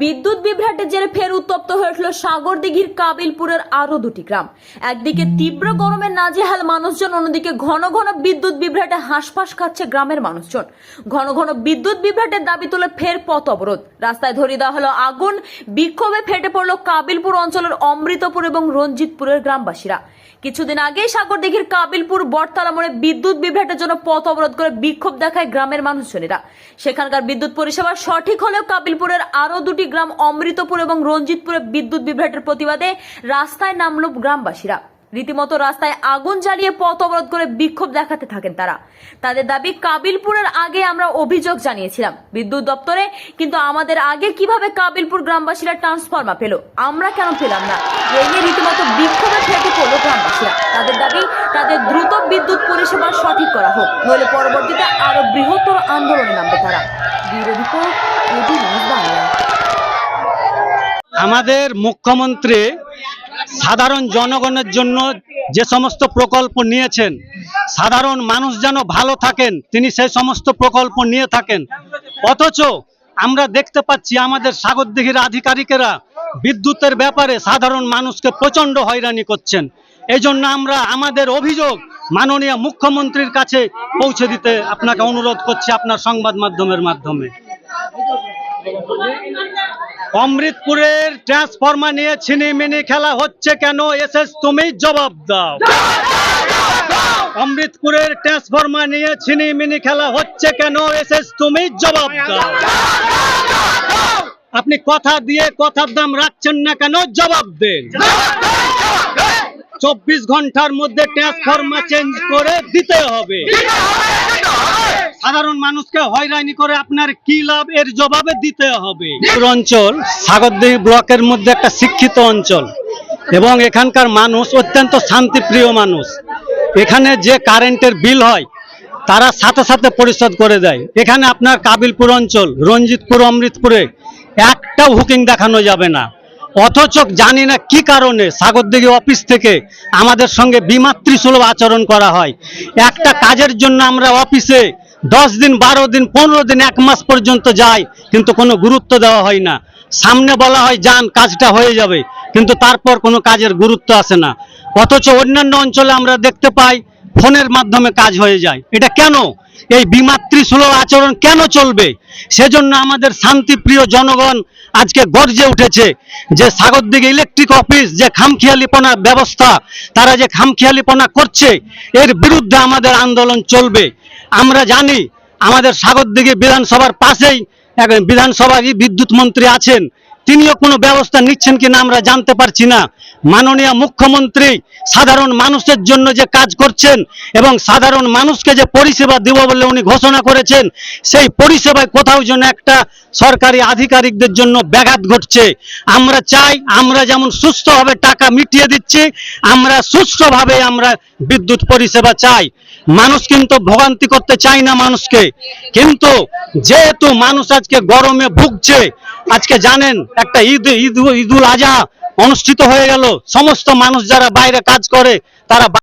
বিদ্যুৎ বিভ্রাটের জেরে ফের উত্তপ্ত হয়ে উঠল সাগর দিঘির কাবিলপুরের আরও দুটি গ্রাম। একদিকে তীব্র গরমে নাজেহাল মানুষজন, অন্যদিকে ঘন ঘন বিদ্যুৎ বিভ্রাটে হাঁসফাঁস খাচ্ছে গ্রামের মানুষজন। ঘন ঘন বিদ্যুৎ বিভ্রাটের দাবি তুলে ফের পথ অবরোধ। রাস্তায় ধরিয়ে দেওয়া হলো আগুন। বিক্ষোভে ফেটে পড়ল কাবিলপুর অঞ্চলের অমৃতপুর এবং রঞ্জিতপুরের গ্রামবাসীরা। কিছুদিন আগেই সাগর দিঘির কাবিলপুর বটতলা মোড়ে বিদ্যুৎ বিভ্রাটের জন্য পথ অবরোধ করে বিক্ষোভ দেখায় গ্রামের মানুষজনেরা। সেখানকার বিদ্যুৎ পরিষেবা সঠিক হলেও কাবিলপুরের আরও দুটি গ্রাম অমৃতপুর এবং রঞ্জিতপুরে বিদ্যুৎ বিভ্রাটের প্রতিবাদে রাস্তায় নামল গ্রামবাসীরা। রীতিমতো রাস্তায় আগুন জ্বালিয়ে পথ অবরোধ করে বিক্ষোভ দেখাতে থাকেন তারা। তাদের দাবি, কাবিলপুরের আগে আমরা অভিযোগ জানিয়েছিলাম। বিদ্যুৎ দপ্তরে, কিন্তু আমাদের আগে কীভাবে কাবিলপুর গ্রামবাসীরা ট্রান্সফরমার পেল? আমরা কেন পেলাম না? এই নিয়ে রীতিমতো বিক্ষোভে ফেটে পড়ল গ্রামবাসীরা। তাদের দাবি, তাদের দ্রুত বিদ্যুৎ পরিষেবা সঠিক করা হোক, নইলে পরবর্তীতে আরও বৃহত্তর আন্দোলনে নামবে তারা। আমাদের মুখ্যমন্ত্রী সাধারণ জনগণের জন্য যে সমস্ত প্রকল্প নিয়েছেন, সাধারণ মানুষ যেন ভালো থাকেন, তিনি সেই সমস্ত প্রকল্প নিয়ে থাকেন। অথচ আমরা দেখতে পাচ্ছি আমাদের সাগরদিঘির আধিকারিকেরা বিদ্যুতের ব্যাপারে সাধারণ মানুষকে প্রচণ্ড হয়রানি করছেন। এই জন্য আমরা আমাদের অভিযোগ মাননীয় মুখ্যমন্ত্রীর কাছে পৌঁছে দিতে আপনাকে অনুরোধ করছি আপনার সংবাদ মাধ্যমের মাধ্যমে। অমৃতপুরের ট্রান্সফরমার নিয়ে ছিনিমিনি খেলা হচ্ছে কেন? এসএস, তুমি জবাব দাও। অমৃতপুরের ট্রান্সফরমার নিয়ে ছিনিমিনি খেলা হচ্ছে কেন? এসএস, তুমি জবাব দাও। আপনি কথা দিয়ে কথার দাম রাখছেন না কেন? জবাব দেন। চব্বিশ ঘণ্টার মধ্যে ট্রান্সফরমার চেঞ্জ করে দিতে হবে। সাধারণ মানুষকে হয়রানি করে আপনার কি লাভ? এর জবাবে দিতে হবে। অঞ্চল সাগরদিঘি ব্লকের মধ্যে একটা শিক্ষিত অঞ্চল এবং এখানকার মানুষ অত্যন্ত শান্তিপ্রিয় মানুষ। এখানে যে কারেন্টের বিল হয়, তারা সাথে সাথে পরিশোধ করে দেয়। এখানে আপনার কাবিলপুর অঞ্চল, রঞ্জিতপুর, অমৃতপুরে একটাও হুকিং দেখানো যাবে না। অথচ জানি না কি কারণে সাগরদিঘি অফিস থেকে আমাদের সঙ্গে বিমাতৃসুলভ আচরণ করা হয়। একটা কাজের জন্য আমরা অফিসে দশ দিন, বারো দিন, পনেরো দিন, এক মাস পর্যন্ত যায়, কিন্তু কোনো গুরুত্ব দেওয়া হয় না। সামনে বলা হয়, যান, কাজটা হয়ে যাবে। কিন্তু তারপর কোনো কাজের গুরুত্ব আসে না। অথচ অন্যান্য অঞ্চলে আমরা দেখতে পাই, ফোনের মাধ্যমে কাজ হয়ে যায়। এটা কেন? এই বিমাতৃসুলভ আচরণ কেন চলবে? সেজন্য আমাদের শান্তিপ্রিয় জনগণ আজকে গর্জে উঠেছে যে সাগরদিঘি ইলেকট্রিক অফিস যে খামখেয়ালিপনা ব্যবস্থা, তারা যে খামখেয়ালিপনা করছে, এর বিরুদ্ধে আমাদের আন্দোলন চলবে। আমরা জানি আমাদের সাগরদিঘি বিধানসভার পাশেই এক বিধানসভার বিদ্যুৎ মন্ত্রী আছেন। তিনিও কোনো ব্যবস্থা নিচ্ছেন কিনা আমরা জানতে পারছি না। মাননীয় মুখ্যমন্ত্রী সাধারণ মানুষের জন্য যে কাজ করছেন এবং সাধারণ মানুষকে যে পরিষেবা দেব বলে উনি ঘোষণা করেছেন, সেই পরিষেবায় কোথাও যেন একটা সরকারি আধিকারিকদের জন্য ব্যাঘাত ঘটছে। আমরা চাই আমরা যেমন সুস্থভাবে টাকা মিটিয়ে দিচ্ছি, আমরা সুস্থভাবে আমরা বিদ্যুৎ পরিষেবা চাই। মানুষ কিন্তু ভোগান্তি করতে চায় না মানুষকে। কিন্তু যেহেতু মানুষ আজকে গরমে ভুগছে, আজকে জানেন একটা ঈদ ঈদ ঈদুল আজহা অনুষ্ঠিত হয়ে গেল। সমস্ত মানুষ যারা বাইরে কাজ করে, তারা